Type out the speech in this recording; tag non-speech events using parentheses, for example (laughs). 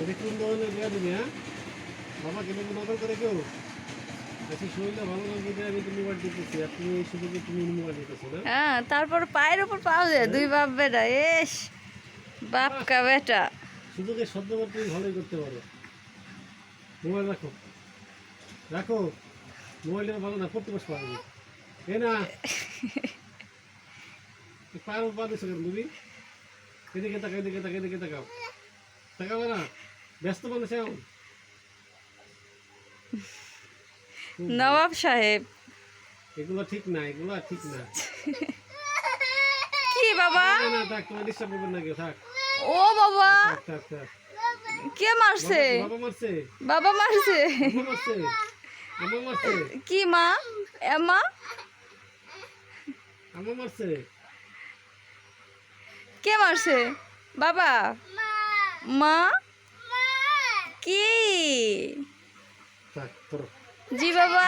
এটা কোন ধরনের দেওয়া দিবি হ্যাঁ? বাবা নকল করে কেউ? আচ্ছা শরীরটা ভালো আমি তো মোবাইল দিতেছি আপনি এই সুযোগে তুমি মোবাইল দিতেছো না? হ্যাঁ তারপর পায়ের উপর পাওয়া যায় দুই বাপ বেটা এস বাপ কা বেটা। সুযোগে সদ্যবার তুমি ভালোই করতে পারো। মোবাইল রাখো। রাখো। মোবাইলটা ভালো না করতে বসে পারবি। এ না। (laughs) পায়ের উপর পা দিছো কেন তুমি এদিকে তাকাও এদিকে তাকাও এদিকে তাকাও। তাকাবে না? ব্যস্ত মানুষ এখন? নবাব সাহেব। এগুলো ঠিক না এগুলো ঠিক না। কি বাবা? না থাক তোমার ডিস্টার্ব করবেন না কেউ থাক। ও বাবা। থাক থাক কে মারছে? বাবা মারছে। বাবা মারছে? আম্মা মারছে। কি মা? এমা আম্মা মারছে। কে মারছে? বাবা? মা? কি? জি বাবা।